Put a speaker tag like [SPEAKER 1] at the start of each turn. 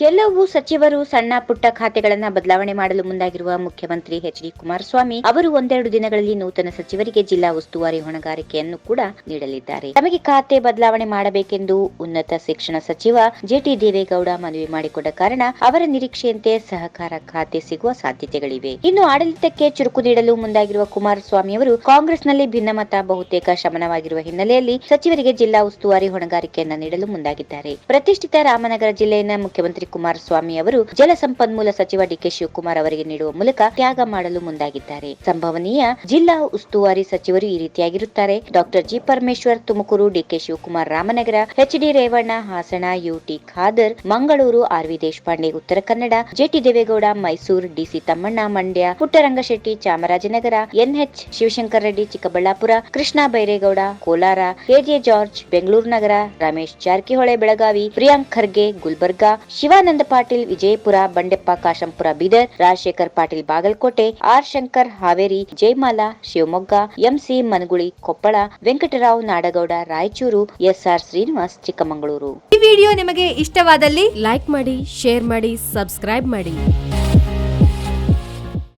[SPEAKER 1] ಕೆಲವು ಸಚಿವರು ಸಣ್ಣ ಪುಟ್ಟ ಖಾತೆಗಳನ್ನ ಬದಲಾವಣೆ ಮಾಡಲು ಮುಂದಾಗಿರುವ ಮುಖ್ಯಮಂತ್ರಿ ಎಚ್ ಡಿ ಕುಮಾರಸ್ವಾಮಿ ಅವರು ಒಂದೆರಡು ದಿನಗಳಲ್ಲಿ ನೂತನ ಸಚಿವರಿಗೆ ಜಿಲ್ಲಾ ಉಸ್ತುವಾರಿ ಹೊಣೆಗಾರಿಕೆಯನ್ನು ಕೂಡ ನೀಡಲಿದ್ದಾರೆ. ತಮಗೆ ಖಾತೆ ಬದಲಾವಣೆ ಮಾಡಬೇಕೆಂದು ಉನ್ನತ ಶಿಕ್ಷಣ ಸಚಿವ ಜೆಟಿ ದೇವೇಗೌಡ ಮನವಿ ಮಾಡಿಕೊಂಡ ಕಾರಣ ಅವರ ನಿರೀಕ್ಷೆಯಂತೆ ಸಹಕಾರ ಖಾತೆ ಸಿಗುವ ಸಾಧ್ಯತೆಗಳಿವೆ. ಇನ್ನು ಆಡಳಿತಕ್ಕೆ ಚುರುಕು ನೀಡಲು ಮುಂದಾಗಿರುವ ಕುಮಾರಸ್ವಾಮಿ ಅವರು ಕಾಂಗ್ರೆಸ್ನಲ್ಲಿ ಭಿನ್ನಮತ ಬಹುತೇಕ ಶಮನವಾಗಿರುವ ಹಿನ್ನೆಲೆಯಲ್ಲಿ ಸಚಿವರಿಗೆ ಜಿಲ್ಲಾ ಉಸ್ತುವಾರಿ ಹೊಣೆಗಾರಿಕೆಯನ್ನ ನೀಡಲು ಮುಂದಾಗಿದ್ದಾರೆ. ಪ್ರತಿಷ್ಠಿತ ರಾಮನಗರ ಜಿಲ್ಲೆಯ ಮುಖ್ಯಮಂತ್ರಿ ಕುಮಾರಸ್ವಾಮಿ ಅವರು ಜಲಸಂಪನ್ಮೂಲ ಸಚಿವ ಡಿಕೆ ಶಿವಕುಮಾರ್ ಅವರಿಗೆ ನೀಡುವ ಮೂಲಕ ತ್ಯಾಗ ಮಾಡಲು ಮುಂದಾಗಿದ್ದಾರೆ. ಸಂಭವನೀಯ ಜಿಲ್ಲಾ ಉಸ್ತುವಾರಿ ಸಚಿವರು ಈ ರೀತಿಯಾಗಿರುತ್ತಾರೆ. Doctor G Parameshwar Tumakuru, D K Shivakumar Ramanagara, H D Revanna, Hassan, U T Khader, Mangaluru, R V Deshpande, Uttara Kannada J T Devegowda, Mysuru D C Thammanna Mandya, Puttarangashetty, Chamarajanagar N H Shivashankara Reddy, Chikkaballapur, Krishna Byregowda, Kolar K J George, Bengaluru ನಗರ, Ramesh Jarkiholi, Belagavi, Priyank Kharge, Gulbarga Shivananda Patil, Vijayapura, Bandeppa, Kashempur, Bidar, Rajashekhar Patil, Bagalkot, R Shankar, Haveri, Jayamala, Shivamogga, M C Managuli, Koppal, Venkatarao Nadagouda, Raichur, S R Srinivas, Chikkamagaluru.
[SPEAKER 2] ಈ video ನಿಮಗೆ ಇಷ್ಟವಾದಲ್ಲಿ
[SPEAKER 3] like ಮಾಡಿ, share ಮಾಡಿ, subscribe ಮಾಡಿ.